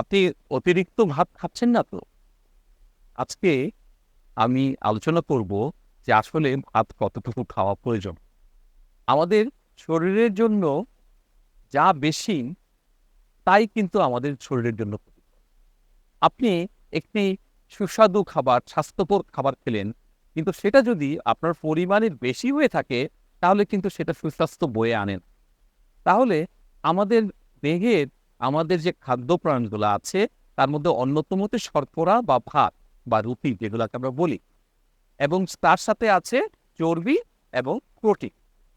আপনি অতিরিক্ত ভাত খাচ্ছেন না তো? আজকে আমি আলোচনা করব যে আসলে ভাত কতটুকু খাওয়া প্রয়োজন। আমাদের শরীরের জন্য যা বেশি, তাই কিন্তু আমাদের শরীরের জন্য আপনি একটি সুস্বাদু খাবার, স্বাস্থ্যকর খাবার খেলেন, কিন্তু সেটা যদি আপনার পরিমাণের বেশি হয়ে থাকে, তাহলে কিন্তু সেটা সুস্বাস্থ্য বয়ে আনেন তাহলে আমাদের দেহের আমাদের যে খাদ্য প্রাণগুলো আছে, তার মধ্যে অন্যতম হচ্ছে শর্করা বা ভাত বা রুটি যেগুলোকে আমরা বলি। এবং তার সাথে আছে চর্বি এবং প্রোটিন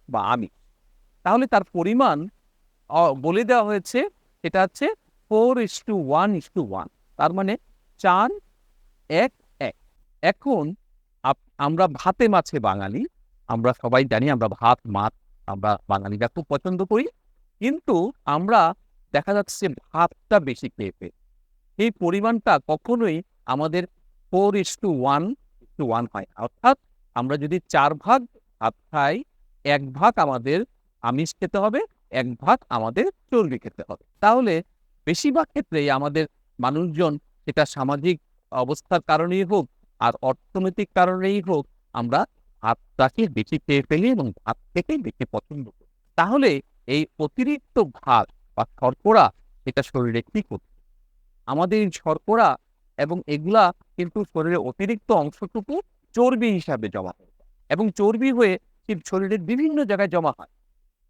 বা আমি। তাহলে তার পরিমাণ বলে দেওয়া হয়েছে এটা হচ্ছে four is to one is to one. তার মানে চার, এক এক। এখন আমরা ভাতে মাছে বাঙালি, আমরা সবাই জানি আমরা ভাত, মাছ, আমরা বাঙালিরা খুব পছন্দ করি। কিন্তু আমরা দেখা যাচ্ছে ভাতটা বেশি খেয়ে ফেলি এই পরিমাণটা কখনোই আমাদের four is to one to one হয় অর্থাৎ আমরা যদি চার ভাগ ভাত খাই, এক ভাগ আমাদের আমিষ খেতে হবে, এক ভাগ আমাদের চর্বি খেতে হবে। তাহলে বেশিরভাগ ক্ষেত্রেই আমাদের মানুষজন সেটা সামাজিক অবস্থার কারণেই হোক আর অর্থনৈতিক কারণেই হোক আমরা ভাতটাকে বেশি খেয়ে ফেলি এবং ভাত খেতে বেশি পছন্দ করি। তাহলে এই অতিরিক্ত ভাত বা শর্করা এটা শরীরে কি করছে আমাদের শর্করা এবং এগুলা কিন্তু শরীরের অতিরিক্ত অংশটুকু চর্বি হিসাবে জমা হয়ে এবং চর্বি হয়ে শরীরের বিভিন্ন জায়গায় জমা হয়।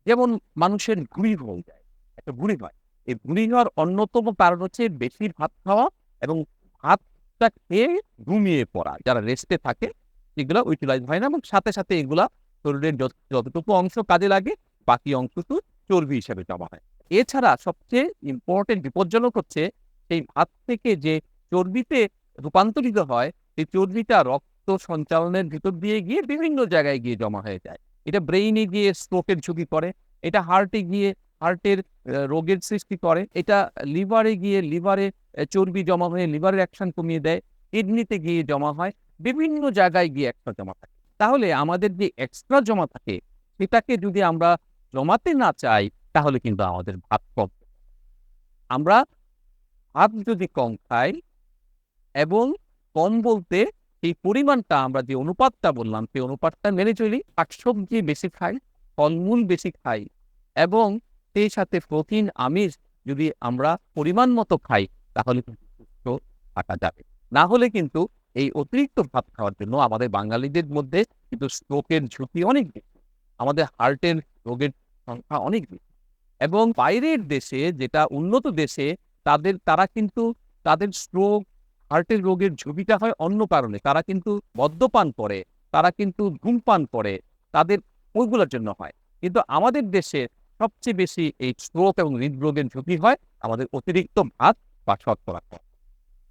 যেমন মানুষের ভুঁড়ি হয়ে যায়, একটা ভুঁড়ি হয়। এই ভুঁড়ি হওয়ার অন্যতম কারণ হচ্ছে বেশি ভাত খাওয়া এবং ভাতটা খেয়ে ঘুমিয়ে পড়া। যারা রেস্টে থাকে, এগুলা ইউটিলাইজ হয় না এবং সাথে সাথে এগুলা শরীরের যত- যতটুকু অংশ কাজে লাগে, বাকি অংশটুকু চর্বি হিসাবে জমা হয়। এছাড়া সবচেয়ে ইম্পর্টেন্ট বিপজ্জনক হচ্ছে সেই ভাত থেকে যে চর্বিতে রূপান্তরিত হয়, সেই চর্বিটা রক্ত সঞ্চালনের ভিতর দিয়ে গিয়ে বিভিন্ন জায়গায় গিয়ে জমা হয়ে যায়। এটা ব্রেইনে গিয়ে স্ট্রোকের ঝুঁকি করে, এটা হার্টে গিয়ে হার্টের রোগের সৃষ্টি করে, এটা লিভারে গিয়ে লিভারে চর্বি জমা হয়ে লিভারের অ্যাকশন কমিয়ে দেয় কিডনিতে গিয়ে জমা হয়, বিভিন্ন জায়গায় গিয়ে এক্সট্রা জমা থাকে। তাহলে আমাদের যে এক্সট্রা জমা থাকে, সেটাকে যদি আমরা জমাতে না চাই তাহলে কিন্তু আমাদের ভাত কম। আমরা ভাত যদি কম খাই এবং কম বলতে এই পরিমাণটা আমরা যে অনুপাতটা বললাম, সেই অনুপাতটা মেনে চলি, শাকসবজি বেশি খাই, ফলমূল বেশি খাই এবং সেই সাথে প্রোটিন, আমিষ যদি আমরা পরিমাণ মতো খাই, তাহলে সুস্থ থাকা যাবে। না হলে কিন্তু এই অতিরিক্ত ভাত খাওয়ার জন্য আমাদের বাঙালিদের মধ্যে কিন্তু স্ট্রোকের ঝুঁকি অনেক বেশি। আমাদের হার্টের রোগের সংখ্যা অনেক বেশি। এবং বাইরের দেশে যেটা উন্নত দেশে, তাদের, তারা কিন্তু তাদের স্ট্রোক হার্টের রোগের ঝুঁকিটা হয় অন্য কারণে। তারা কিন্তু মদ্যপান করে, তারা কিন্তু ধূমপান করে, তাদের ওইগুলোর জন্য হয়। কিন্তু আমাদের দেশে সবচেয়ে বেশি এই স্ট্রোক এবং হৃদরোগের ঝুঁকি হয় আমাদের অতিরিক্ত ভাত বা খাওয়া।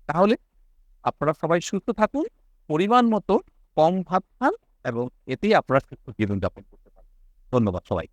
তাহলে আপনারা সবাই সুস্থ থাকুন, পরিমাণ মতো কম ভাত খান এবং এতেই আপনারা সুস্থ জীবনযাপন করতে পারেন ধন্যবাদ সবাই